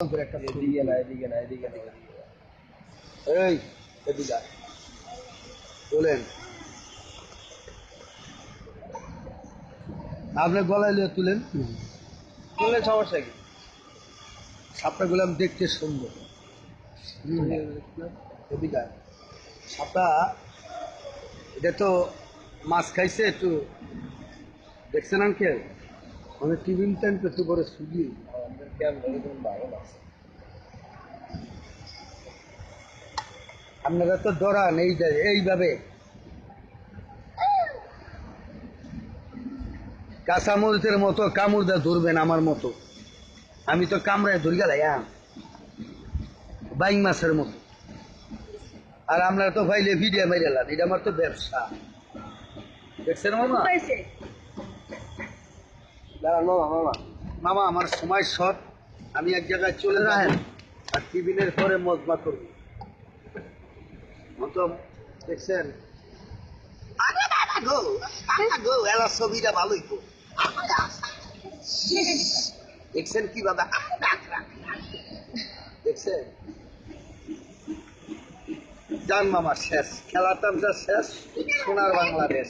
করে একটা ছবি। এদিকে না এদিকে না এদিকে না। এই এদিকে আয়। আপনি গলায় লিয়ে তুলেন। তুললে সমস্যা কি? সাপটা গুলাম দেখতে সুন্দর। এদিকে সাপটা এটা তো মাছ খাইছে একটু দেখছেন আঙ্কেল? মানে টিফিন টাইম একটু করে সুজি আপনারা তো ডরান এই যে- এইভাবে। কাঁচামরিচের মতো কামড় দিয়ে ধরবেন আমার মতো। আমি তো কামড়ায় ধরি গেলাই বাইং মাছের মতো। আর আমরা তো ভাইলে ভিডিও মেরেলাম এটা আমার তো ব্যবসা। দেখছেন মামা? দাঁড়ান মামা মামা। মামা আমার সময় শর্ট আমি এক জায়গায় চলে যাই আর টিফিনের পরে মজমা করব। মতো দেখছেন? আরে বাবা গো বাবা গো এলা ছবিটা ভালোই গো দেখছেন কি বাবা? দেখছেন? জান মামা শেষ। খেলাটা শেষ সোনার বাংলাদেশ।